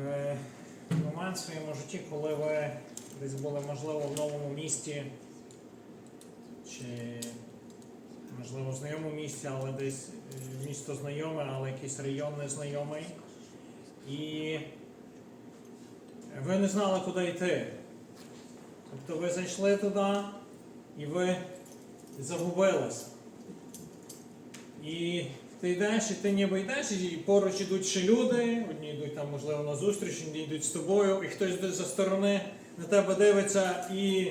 е, момент в своєму житті, коли ви десь були, можливо, в новому місті, чи, можливо, в знайомому місті, але десь е, місто знайоме, але якийсь район незнайомий. І ви не знали, куди йти. Тобто ви зайшли туди і ви загубилися. І ти йдеш, і ти ніби йдеш, і поруч ідуть ще люди, одні йдуть там, можливо, на зустріч, інші йдуть з тобою, і хтось десь за сторони на тебе дивиться, і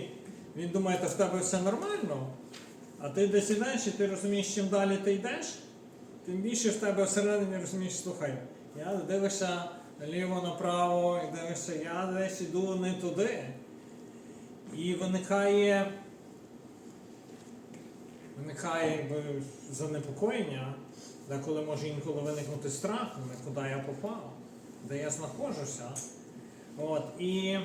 він думає, що в тебе все нормально. А ти десь йдеш, і ти розумієш, чим далі ти йдеш, тим більше в тебе всередині розумієш, слухай, я дивишся ліво направо, і дивишся, я десь іду не туди. І виникає, виникає якби, занепокоєння, деколи може інколи виникнути страх, ну, куди я попав, де я знаходжуся. От, і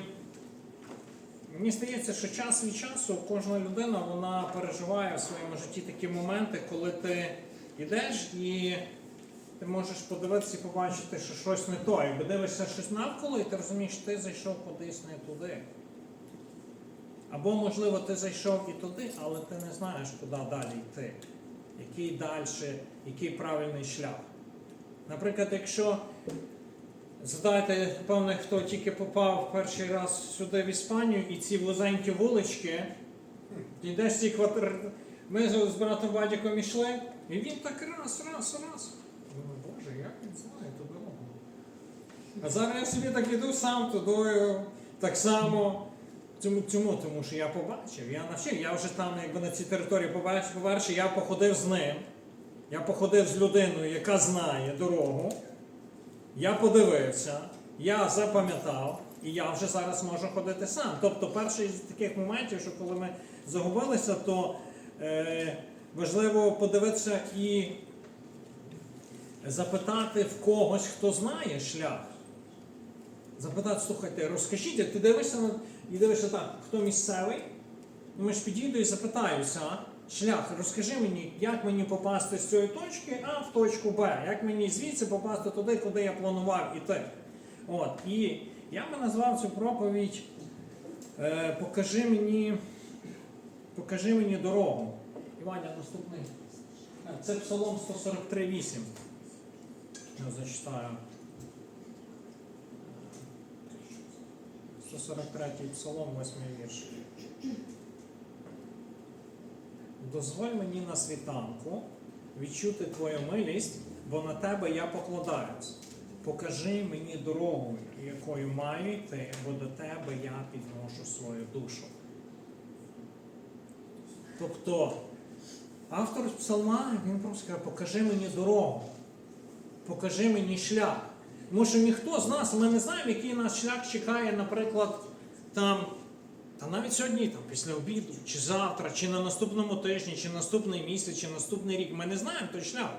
мені здається, що час від часу кожна людина вона переживає в своєму житті такі моменти, коли ти йдеш і ти можеш подивитися і побачити, що щось не то. Якби дивишся щось навколо, і ти розумієш, що ти зайшов кудись не туди. Або, можливо, ти зайшов і туди, але ти не знаєш, куди далі йти. Який далі, який правильний шлях. Наприклад, якщо згадайте, певне, хто тільки попав перший раз сюди в Іспанію, і ці вузенькі вулички, йдеш ці квартири. Ми з братом Вадіком йшли, і він так раз, раз, раз. Думаю, Боже, як він знає ту дорогу? А зараз я собі так іду сам тудою, так само. Чому, чому? Тому що я побачив, я навчив, я вже там якби на цій території побачив, по-перше, я походив з ним, я походив з людиною, яка знає дорогу, я подивився, я запам'ятав, і я вже зараз можу ходити сам. Тобто, перший з таких моментів, що коли ми загубилися, то е, важливо подивитися і запитати в когось, хто знає шлях. Запитати, слухайте, розкажіть, ти дивишся на і дивишся так, хто місцевий? Ну, ми ж підійду і запитаюся, шлях, розкажи мені, як мені попасти з цієї точки А в точку Б, як мені звідси попасти туди, куди я планував іти. От, і я би назвав цю проповідь е, Покажи мені, покажи мені дорогу. Іваня, наступний. Е, Це Псалом 143.8. Я зачитаю. 143 псалом, 8 вірш. Дозволь мені на світанку відчути твою милість, бо на тебе я покладаюсь. Покажи мені дорогу, якою маю йти, бо до тебе я підношу свою душу. Тобто автор псалма він просто каже, покажи мені дорогу, покажи мені шлях. Тому що ніхто з нас, ми не знаємо, який нас шлях чекає, наприклад, там, та навіть сьогодні, там, після обіду, чи завтра, чи на наступному тижні, чи наступний місяць, чи наступний рік. Ми не знаємо той шлях.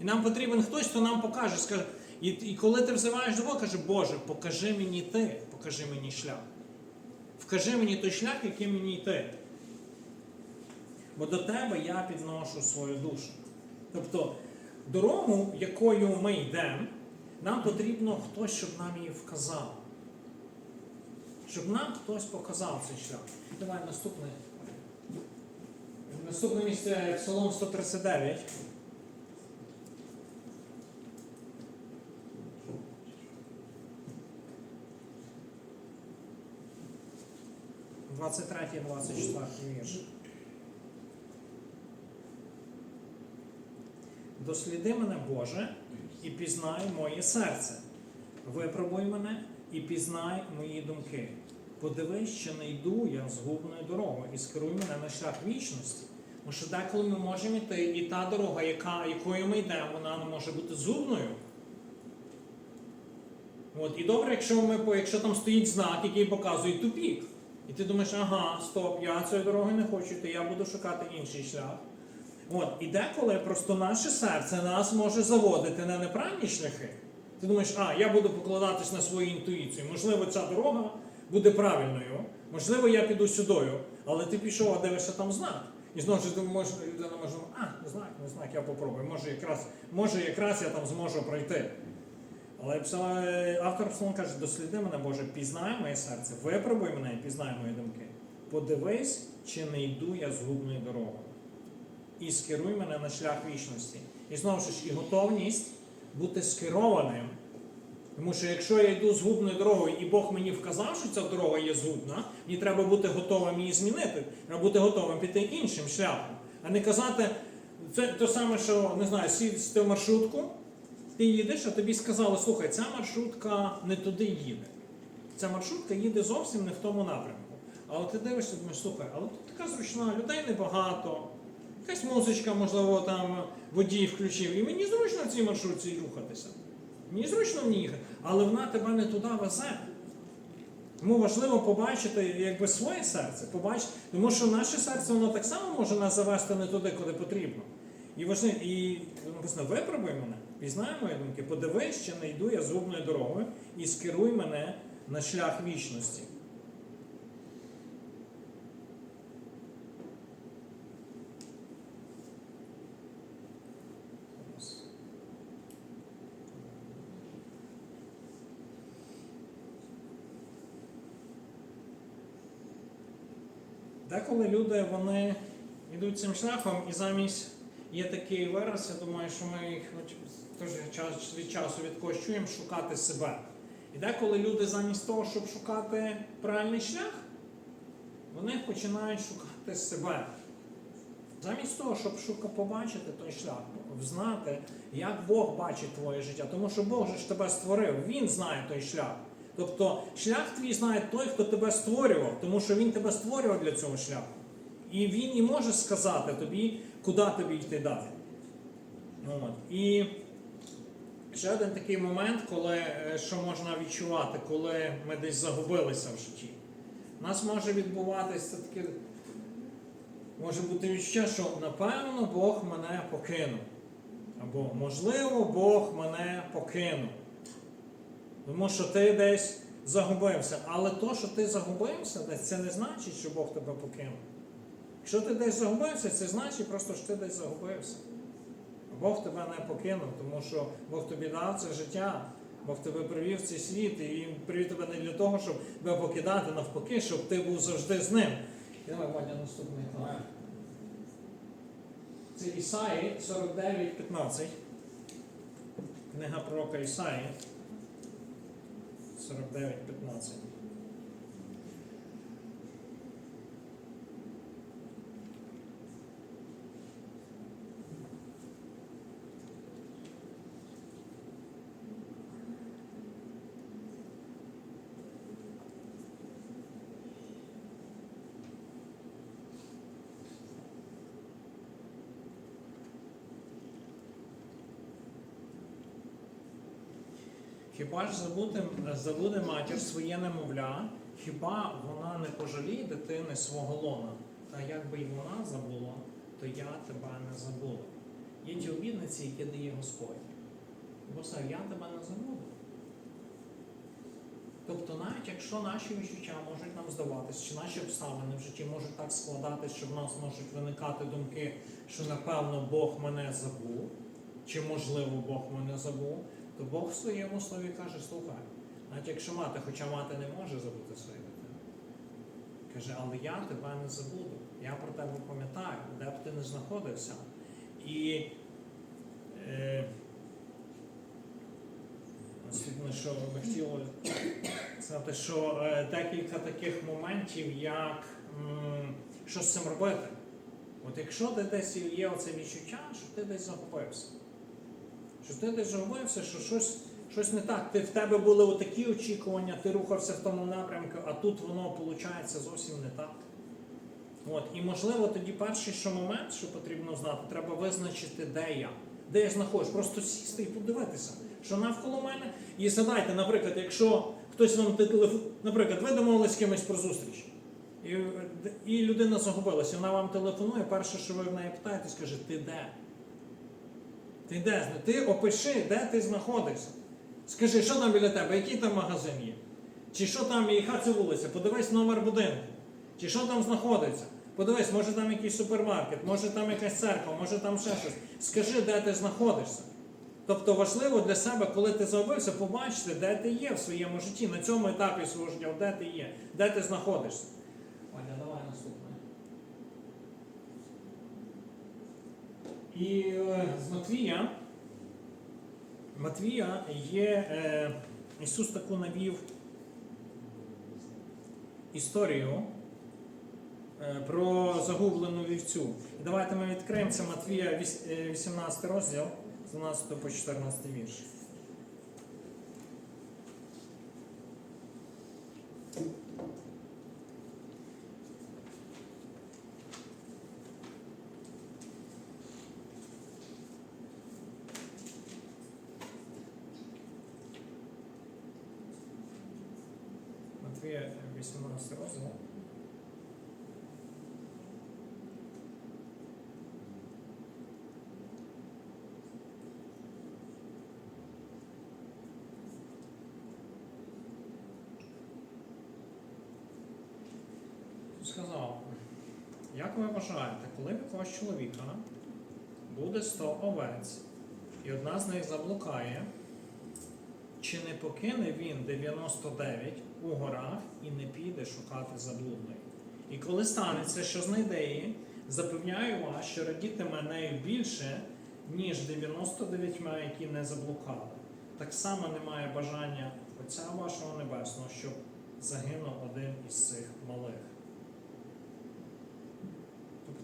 І нам потрібен хтось, хто нам покаже. Скаже, і, і коли ти взиваєш до Бога, каже, Боже, покажи мені ти, покажи мені шлях. Вкажи мені той шлях, який мені йти. Бо до тебе я підношу свою душу. Тобто дорогу, якою ми йдемо, нам потрібно хтось, щоб нам її вказав. Щоб нам хтось показав цей шлях. Давай наступне. Наступне місце Псалом 139. Двадцять третій, двадцять четвертий вірш. Досліди мене, Боже, і пізнай моє серце. Випробуй мене і пізнай мої думки. Подивись, чи не йду я згубною дорогою і скеруй мене на шлях вічності. Тому що деколи ми можемо йти, і та дорога, яка, якою ми йдемо, вона не може бути згубною. От, і добре, якщо ми, якщо там стоїть знак, який показує тупік. І ти думаєш, ага, стоп, я цієї дороги не хочу, то я буду шукати інший шлях. От, і деколи просто наше серце нас може заводити на неправильні шляхи. Ти думаєш, а, я буду покладатись на свою інтуїцію. Можливо, ця дорога буде правильною, можливо, я піду сюдою, але ти пішов, а дивишся там знак. І знову ж може, людина може, а, не знак, не знак, я попробую. Може якраз, може, якраз я там зможу пройти. Але автор псалом каже, досліди мене, Боже, пізнай моє серце, випробуй мене і пізнай мої думки. Подивись, чи не йду я згубною дорогою. І скеруй мене на шлях вічності. І знову ж і готовність бути скерованим. Тому що якщо я йду згубною дорогою, і Бог мені вказав, що ця дорога є згубна, мені треба бути готовим її змінити. Треба бути готовим піти іншим шляхом. А не казати, це те саме, що не знаю, сісти в маршрутку, ти їдеш, а тобі сказали, слухай, ця маршрутка не туди їде. Ця маршрутка їде зовсім не в тому напрямку. Але ти дивишся, думаєш, слухай, але тут така зручна, людей небагато, якась музичка, можливо, там водій включив. І мені зручно в цій маршрутці рухатися. Мені зручно в ній їхати, але вона тебе не туди везе. Тому важливо побачити якби своє серце, побачити, тому що наше серце воно так само може нас завести не туди, куди потрібно. І важливо, і випробуй мене, пізнай мої думки, подивись, чи не йду я згубною дорогою і скеруй мене на шлях вічності. Деколи люди вони йдуть цим шляхом і замість є такий вираз, я думаю, що ми їх час від часу від когось чуємо шукати себе. І деколи люди замість того, щоб шукати правильний шлях, вони починають шукати себе. Замість того, щоб шука побачити той шлях, знати, як Бог бачить твоє життя. Тому що Бог же ж тебе створив, Він знає той шлях. Тобто шлях твій знає той, хто тебе створював, тому що він тебе створював для цього шляху. І він і може сказати тобі, куди тобі йти далі. От. І ще один такий момент, коли, е, що можна відчувати, коли ми десь загубилися в житті. У нас може відбуватися таке, може бути відчуття, що напевно Бог мене покинув. Або, можливо, Бог мене покинув. Тому що ти десь загубився. Але то, що ти загубився, десь, це не значить, що Бог тебе покинув. Якщо ти десь загубився, це значить просто, що ти десь загубився. Бог тебе не покинув, тому що Бог тобі дав це життя, Бог тебе привів в цей світ, і Він привів тебе не для того, щоб тебе покидати, навпаки, щоб ти був завжди з ним. І давай, Ваня, наступний екран. Це Ісаї 49.15. Книга пророка Ісаї. 49.15. Хіба ж забуде, забуде матір своє немовля, хіба вона не пожаліє дитини свого лона? Та якби й вона забула, то я тебе не забула. Є ті обідниці, які дає Господь. Бо я тебе не забуду. Тобто, навіть якщо наші відчуття можуть нам здаватись, чи наші обставини в житті можуть так складатись, що в нас можуть виникати думки, що напевно Бог мене забув, чи можливо Бог мене забув, то Бог в своєму слові каже, слухай, навіть якщо мати, хоча мати не може забути свою дитину, каже, але я тебе не забуду. Я про тебе пам'ятаю, де б ти не знаходився. І е, що ми хотіли сказати, що е, декілька таких моментів, як м, що з цим робити. От якщо ти десь є оце відчуття, що ти десь загубився, що ти десь загубився, що щось, щось не так. Ти, в тебе були отакі очікування, ти рухався в тому напрямку, а тут воно виходить зовсім не так. От, і можливо тоді перший що момент, що потрібно знати, треба визначити, де я, де я знаходжусь, просто сісти і подивитися, що навколо мене. І згадайте, наприклад, якщо хтось вам телефон, наприклад, ви домовились з кимось про зустріч, і, і людина загубилася, вона вам телефонує, перше, що ви в неї питаєте, скаже, ти де? Ти де? Ти опиши, де ти знаходишся. Скажи, що там біля тебе, який там магазин є? Чи що там, яка це вулиця? Подивись номер будинку. Чи що там знаходиться? Подивись, може там якийсь супермаркет, може там якась церква, може там ще щось. Скажи, де ти знаходишся. Тобто важливо для себе, коли ти загубився, побачити, де ти є в своєму житті, на цьому етапі свого життя, де ти є, де ти знаходишся. Оля, давай наступне. І е, з Матвія, Матвія є, е, Ісус таку навів історію е, про загублену вівцю. І давайте ми відкриємо це Матвія е, 18 розділ, з 12 по 14 вірш. Матвія е, 18 розділ. Сказав, як ви вважаєте, коли в якогось чоловіка буде 100 овець, і одна з них заблукає, чи не покине він 99 у горах і не піде шукати заблудної? І коли станеться, що знайде її, запевняю вас, що радітиме нею більше, ніж 99, які не заблукали. Так само немає бажання Отця вашого Небесного, щоб загинув один із цих малих.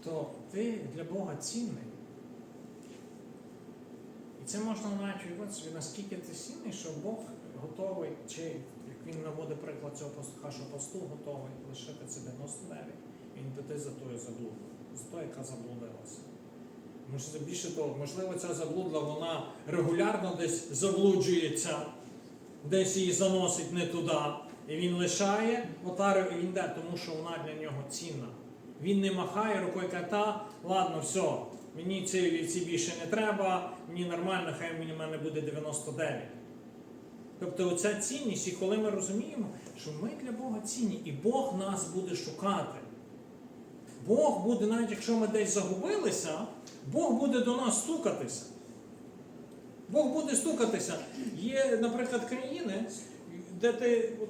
Тобто ти для Бога цінний. І це можна навіть собі, наскільки ти цінний, що Бог готовий, чи як він наводить приклад цього пастуха, що пастух готовий лишити це 99, і він піти за тою заблудою, за тою, яка заблудилася. Може, більше того, можливо, ця заблудла, вона регулярно десь заблуджується, десь її заносить не туди. І він лишає отару, і він йде, тому що вона для нього цінна. Він не махає рукою каже, та ладно, все, мені ці вівці більше не треба, мені нормально, хай мені в мене буде 99. Тобто оця цінність, і коли ми розуміємо, що ми для Бога цінні, і Бог нас буде шукати. Бог буде, навіть якщо ми десь загубилися, Бог буде до нас стукатися. Бог буде стукатися. Є, наприклад, країни, де ти. От,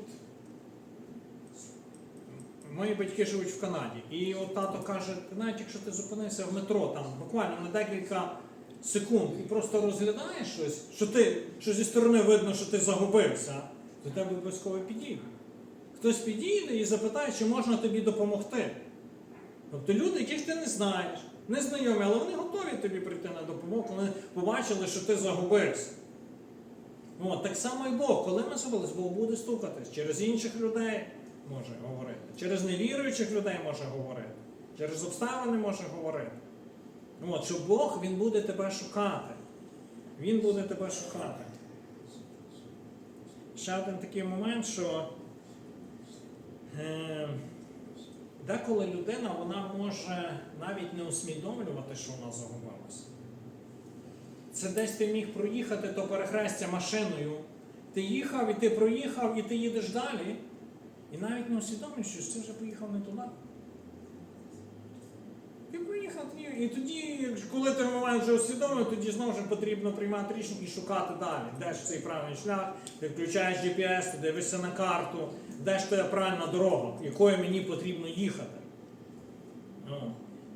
Мої батьки живуть в Канаді. І от тато каже, навіть якщо ти зупинився в метро, там буквально на декілька секунд і просто розглядаєш щось, що ти, що зі сторони видно, що ти загубився, то тебе обов'язково підійде. Хтось підійде і запитає, чи можна тобі допомогти. Тобто люди, яких ти не знаєш, не знайомі, але вони готові тобі прийти на допомогу, коли побачили, що ти загубився. От, так само і Бог, коли ми забулись, Бог буде стукатись. Через інших людей може говорити, через невіруючих людей може говорити, через обставини може говорити. Ну, От, що Бог Він буде тебе шукати. Він буде тебе шукати. Ще один такий момент, що е, деколи людина вона може навіть не усвідомлювати, що вона загубилася. Це десь ти міг проїхати то перехрестя машиною. Ти їхав, і ти проїхав, і ти їдеш далі. І навіть не усвідомлюєш, що ти вже поїхав не туди. Ти проїхав, і- тоді, коли ти момент вже усвідомив, тоді знову ж потрібно приймати рішення і шукати далі. Де ж цей правильний шлях, ти включаєш GPS, ти дивишся на карту, де ж та правильна дорога, якою мені потрібно їхати. Ну.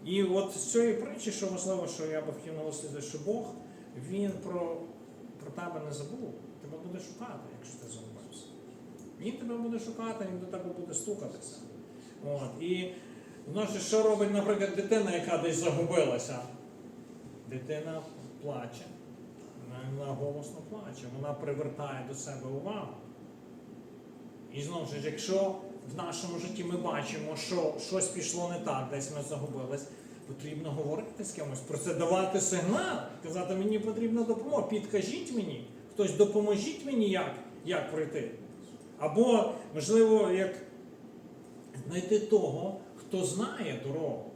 І от з цієї притчі, що важливо, що я би хотів наголосити, що Бог, Він про, про тебе не забув. Тебе буде шукати, якщо ти загубився. Він тебе буде шукати, він до тебе буде стукатися. От. І ну, що- робить, наприклад, дитина, яка десь загубилася? Дитина плаче. Вона голосно плаче, вона привертає до себе увагу. І знову ж, якщо в нашому житті ми бачимо, що щось пішло не так, десь ми загубились, потрібно говорити з кимось, про це давати сигнал, казати, мені потрібна допомога, підкажіть мені, хтось допоможіть мені, як, як пройти. Або, можливо, як знайти того, хто знає дорогу.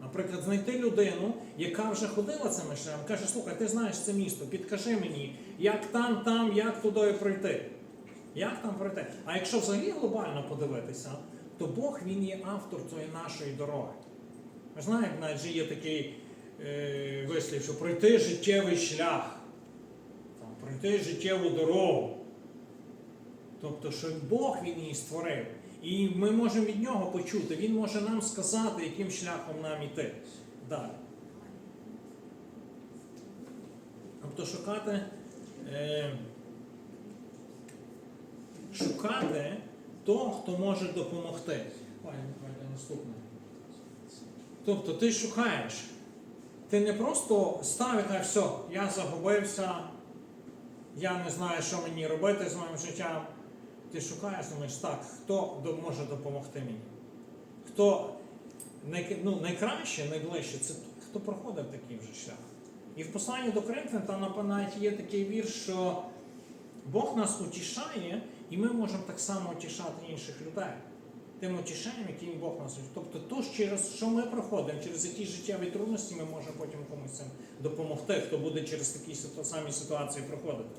Наприклад, знайти людину, яка вже ходила цим шляхом, каже, слухай, ти знаєш це місто, підкажи мені, як там, там, як туди пройти. Як там пройти? А якщо взагалі глобально подивитися, то Бог він є автор цієї нашої дороги. Ви знаєте, навіть є такий е, вислів, що пройти життєвий шлях. пройти життєву дорогу. Тобто, що Бог він її створив. І ми можемо від нього почути, Він може нам сказати, яким шляхом нам йти далі. Тобто шукати, е, шукати того, хто може допомогти. Наступне. Тобто ти шукаєш. Ти не просто став і все, я загубився, я не знаю, що мені робити з моїм життям. Ти шукаєш, думаєш, так, хто може допомогти мені? Хто ну, найкраще, найближче, це хто проходив такий вже шлях. І в посланні до Коринфян там навіть є такий вірш, що Бог нас утішає, і ми можемо так само утішати інших людей. Тим утішанням, яким Бог нас утішає. Тобто то, через що ми проходимо, через які життєві трудності, ми можемо потім комусь цим допомогти, хто буде через такі самі ситуації проходити.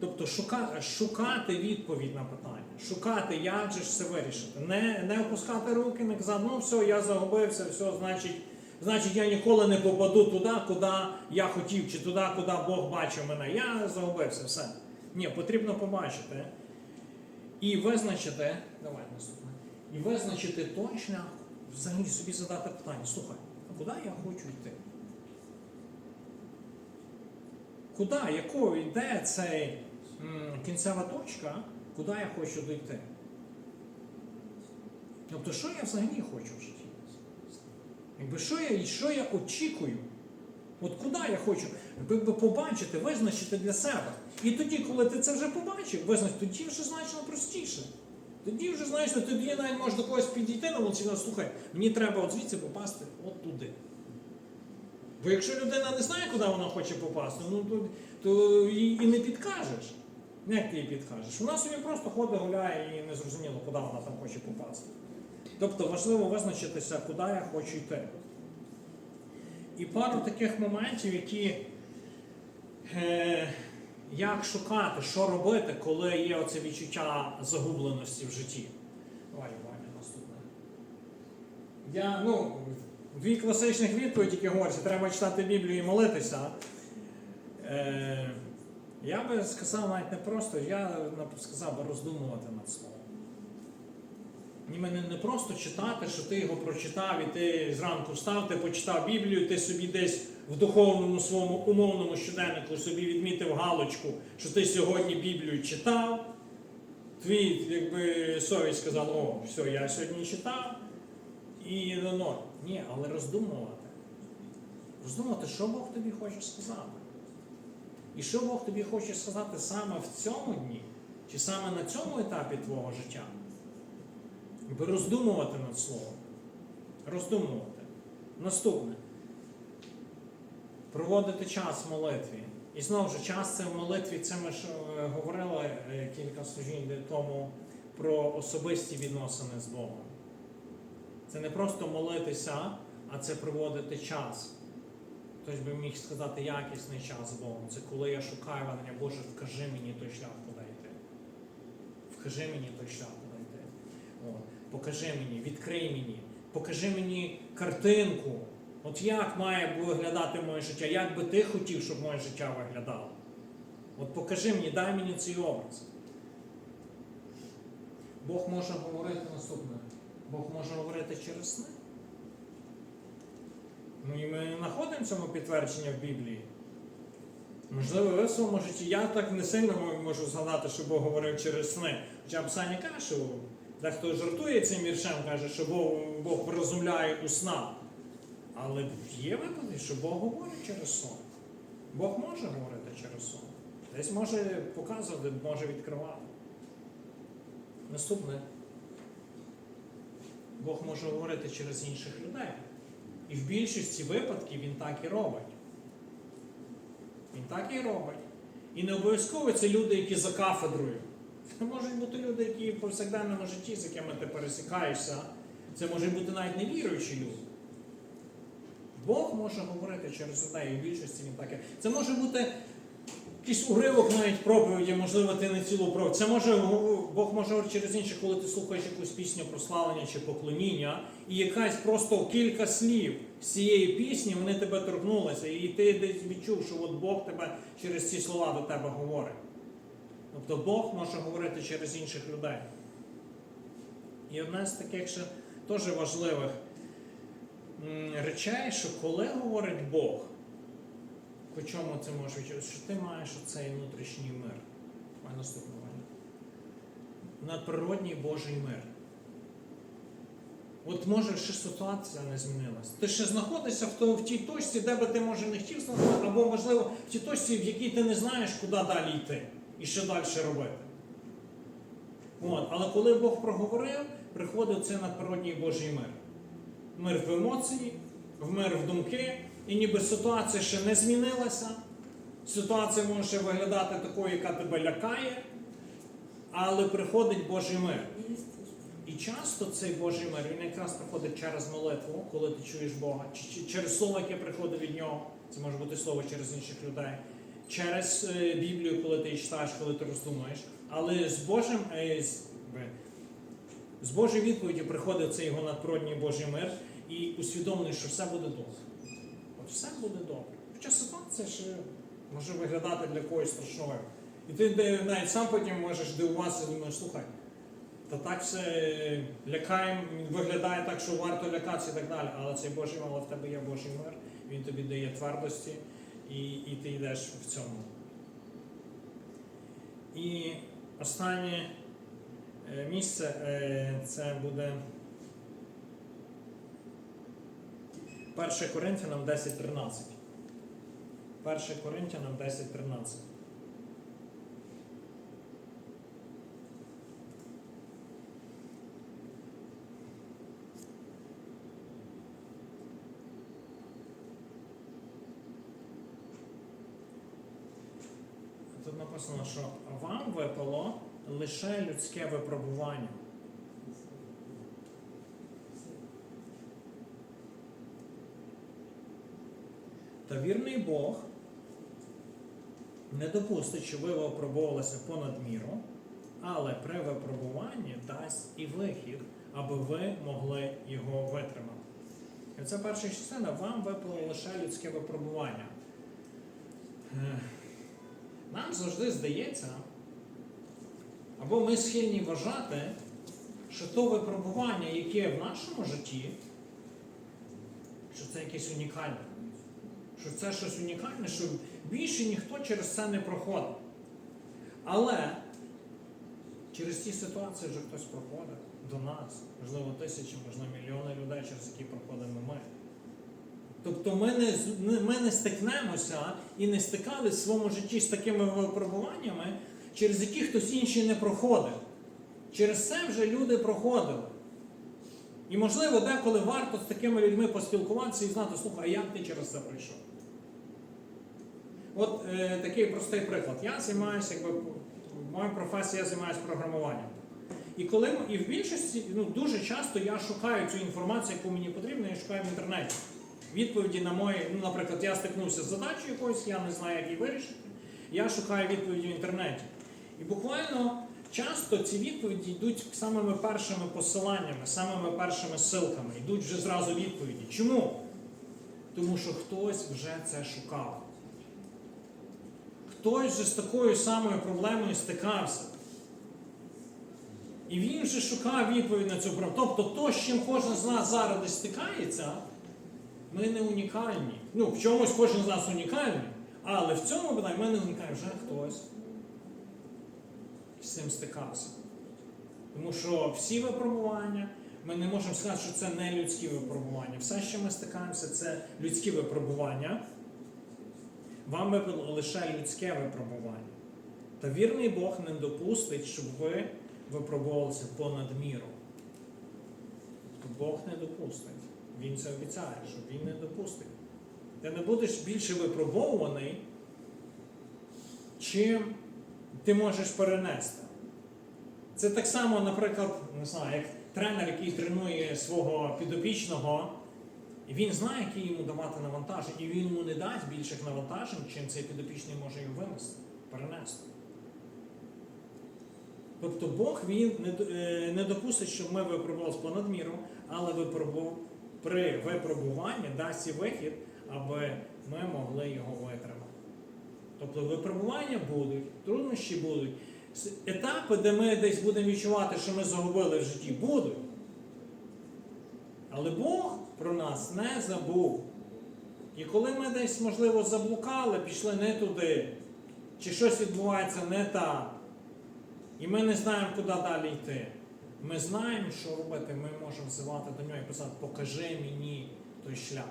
Тобто шука, шукати відповідь на питання, шукати, як же ж це вирішити. Не, не опускати руки, не казати, ну все, я загубився, все, значить, значить я ніколи не попаду туди, куди я хотів, чи туди, куди Бог бачив мене. Я загубився, все. Ні, потрібно побачити і визначити, давай наступне, і визначити шлях, взагалі собі задати питання, слухай, а куди я хочу йти? Куди, якою йде цей кінцева точка, куди я хочу дійти? Тобто, що я взагалі хочу в житті? Якби що я, і що я очікую? От куди я хочу якби побачити, визначити для себе. І тоді, коли ти це вже побачив, визнач, тоді вже значно простіше. Тоді вже значно, тоді навіть можеш до когось підійти на вулиці слухай, мені треба от звідси попасти от туди. Бо якщо людина не знає, куди вона хоче попасти, ну то, то їй і не підкажеш. Ну, Як ти їй підкажеш? Вона собі просто ходить, гуляє і не зрозуміло, куди вона там хоче попасти. Тобто важливо визначитися, куди я хочу йти. І пару таких моментів, які е, як шукати, що робити, коли є оце відчуття загубленості в житті. Давай, Ваня, наступне. Я, ну, дві класичних відповіді, які говорять, що треба читати Біблію і молитися. Е, я би сказав навіть не просто, я сказав би роздумувати над словом. Не просто читати, що ти його прочитав, і ти зранку встав, ти почитав Біблію, ти собі десь в духовному своєму умовному щоденнику собі відмітив галочку, що ти сьогодні Біблію читав. Твій, якби совість сказала, о, все, я сьогодні читав. І ну, ні, але роздумувати. Роздумувати, що Бог тобі хоче сказати. І що Бог тобі хоче сказати саме в цьому дні, чи саме на цьому етапі твого життя. Якби роздумувати над словом. Роздумувати. Наступне. Проводити час в молитві. І знову ж час це в молитві, це ми ж е, говорили е, кілька служінь тому про особисті відносини з Богом. Це не просто молитися, а це проводити час. Хтось би міг сказати якісний час Богом. Це коли я шукаю Евангелія, Боже, вкажи мені той шлях, куди йти. Вкажи мені той шлях, куди йти. Покажи мені, відкрий мені, покажи мені картинку. От як має виглядати моє життя, як би ти хотів, щоб моє життя виглядало. От покажи мені, дай мені цей образ. Бог може говорити наступне. Бог може говорити через сни. Ну і ми знаходимо цьому підтвердження в Біблії. Можливо, ви в своєму житті. Я так не сильно можу згадати, що Бог говорив через сни. Хоча Писання каже, що дехто жартує цим віршем, каже, що Бог, Бог розумляє у снах. Але є випадки, що Бог говорить через сон. Бог може говорити через сон. Десь може показувати, може відкривати. Наступне. Бог може говорити через інших людей. І в більшості випадків він так і робить. Він так і робить. І не обов'язково це люди, які за кафедрою. Це можуть бути люди, які в повсякденному житті, з якими ти пересікаєшся. Це можуть бути навіть невіруючі люди. Бог може говорити через людей, і в більшості він так і. Це може бути якийсь уривок навіть проповіді, можливо, ти не цілу проповідь. Це може Бог може через інше, коли ти слухаєш якусь пісню прославлення чи поклоніння, і якась просто кілька слів з цієї пісні вони тебе торкнулися, і ти десь відчув, що от Бог тебе через ці слова до тебе говорить. Тобто Бог може говорити через інших людей. І одне з таких ще теж важливих речей, що коли говорить Бог, по чому це може відчути? Що ти маєш оцей внутрішній мир. Май варіант. Надприродній Божий мир. От може ще ситуація не змінилась. Ти ще знаходишся в, то- в тій точці, де би ти може не хотів знаходитися, або можливо в тій точці, в якій ти не знаєш, куди далі йти і що далі робити. От. Але коли Бог проговорив, приходив цей надприродній Божий мир. Мир в емоції, в мир в думки, і ніби ситуація ще не змінилася. Ситуація може виглядати такою, яка тебе лякає, але приходить Божий мир. І часто цей Божий мир він якраз приходить через молитву, коли ти чуєш Бога, чи- через слово, яке приходить від нього. Це може бути слово через інших людей, через е, Біблію, коли ти читаєш, коли ти роздумуєш. Але з Божим е, з, з Божої відповіді приходить цей його надприродній Божий мир і усвідомлюєш, що все буде добре. От все буде добре. Хоча ситуація ще може виглядати для когось страшною. І ти навіть сам потім можеш дивуватися, думаєш, слухай. Та так все лякає, виглядає так, що варто лякатися і так далі. Але цей Божий але в тебе є Божий мир, він тобі дає твердості, і, і ти йдеш в цьому. І останнє е, місце е, це буде 1 Коринфянам 10.13. 1 Коринфянам 10.13. Тут написано, що вам випало лише людське випробування. Та вірний Бог не допустить, щоб ви випробовувалися понад міру, але при випробуванні дасть і вихід, аби ви могли його витримати. І це перша частина, вам випало лише людське випробування. Е, Нам завжди здається, або ми схильні вважати, що то випробування, яке в нашому житті, що це якесь унікальне. Що це щось унікальне, що більше ніхто через це не проходить. Але через ці ситуації вже хтось проходить до нас, можливо, тисячі, можливо, мільйони людей, через які проходимо ми. Тобто ми не- ми не стикнемося і не стикалися в своєму житті з такими випробуваннями, через які хтось інший не проходив. Через це вже люди проходили. І можливо, деколи варто з такими людьми поспілкуватися і знати, слухай, а як ти через це пройшов? От е, такий простий приклад. Я займаюся, якби в моїй професії я займаюся програмуванням. І коли і в більшості, ну дуже часто я шукаю цю інформацію, яку мені потрібно, я шукаю в інтернеті. Відповіді на мої, ну, наприклад, я стикнувся з задачею якоюсь, я не знаю, як її вирішити. Я шукаю відповіді в інтернеті. І буквально часто ці відповіді йдуть самими першими посиланнями, самими першими ссылками, йдуть вже зразу відповіді. Чому? Тому що хтось вже це шукав. Хтось вже з такою самою проблемою стикався. І він вже шукав відповідь на цю проблему. Тобто, то, з чим кожен з нас зараз стикається, ми не унікальні. Ну, в чомусь кожен з нас унікальний, але в цьому питанні ми не унікальні. Вже хтось з цим стикався. Тому що всі випробування, ми не можемо сказати, що це не людські випробування. Все, що ми стикаємося, це людські випробування. Вам випало лише людське випробування. Та вірний Бог не допустить, щоб ви випробувалися понад міру. Тобто Бог не допустить. Він це обіцяє, що Він не допустить. Ти не будеш більше випробовуваний, чим ти можеш перенести. Це так само, наприклад, не знаю, як тренер, який тренує свого підопічного, і він знає, які йому давати навантаження, і він йому не дасть більших навантажень, чим цей підопічний може їм винести. перенести. Тобто Бог він не, е, допустить, щоб ми випробувалися понад міру, але випробу- при випробуванні дасть і вихід, аби ми могли його витримати. Тобто випробування будуть, труднощі будуть. Етапи, де ми десь будемо відчувати, що ми загубили в житті, будуть. Але Бог про нас не забув. І коли ми десь, можливо, заблукали, пішли не туди, чи щось відбувається не так, і ми не знаємо, куди далі йти. Ми знаємо, що робити, ми можемо взивати до нього і писати, покажи мені той шлях.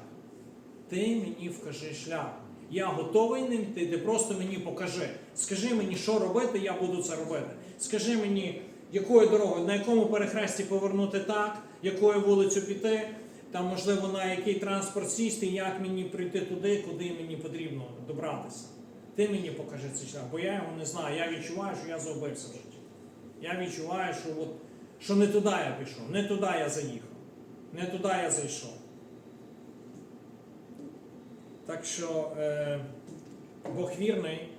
Ти мені вкажи шлях. Я готовий ним йти, ти просто мені покажи. Скажи мені, що робити, я буду це робити. Скажи мені, якою дорогою, на якому перехресті повернути так, якою вулицю піти, там, можливо, на який транспорт сісти, як мені прийти туди, куди мені потрібно добратися. Ти мені покажи цей шлях, бо я його не знаю. Я відчуваю, що я загубився в житті. Я відчуваю, що, от, що не туди я пішов, не туди я заїхав, не туди я зайшов. Так що е, Бог вірний,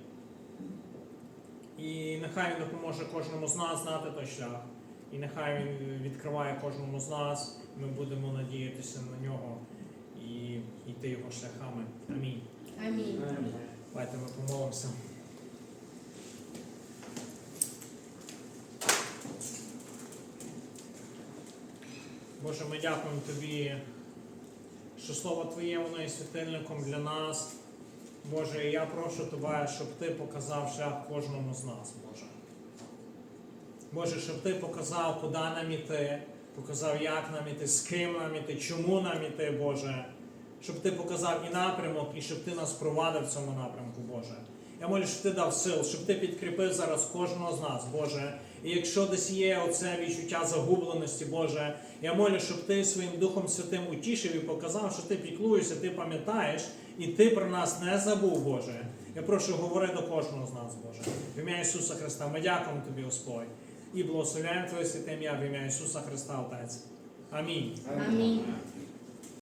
і нехай Він допоможе кожному з нас знати той шлях. І нехай Він відкриває кожному з нас, ми будемо надіятися на нього і йти його шляхами. Амінь. Амінь. Давайте ми помолимося. Боже, ми дякуємо Тобі, що Слово Твоє воно є світильником для нас. Боже, я прошу Тебе, щоб Ти показав шлях кожному з нас, Боже. Боже, щоб Ти показав, куди нам іти, показав, як нам іти, з ким нам іти, чому нам іти, Боже. Щоб Ти показав і напрямок, і щоб Ти нас провадив в цьому напрямку, Боже. Я молю, щоб Ти дав сил, щоб Ти підкріпив зараз кожного з нас, Боже. І якщо десь є оце відчуття загубленості, Боже, я молю, щоб Ти своїм Духом Святим утішив і показав, що Ти піклуєшся, Ти пам'ятаєш, і Ти про нас не забув, Боже. Я прошу, говори до кожного з нас, Боже. В ім'я Ісуса Христа. Ми дякуємо Тобі, Господь. І благословляємо Твоє святе ім'я в ім'я Ісуса Христа, Отець. Амінь. Амінь.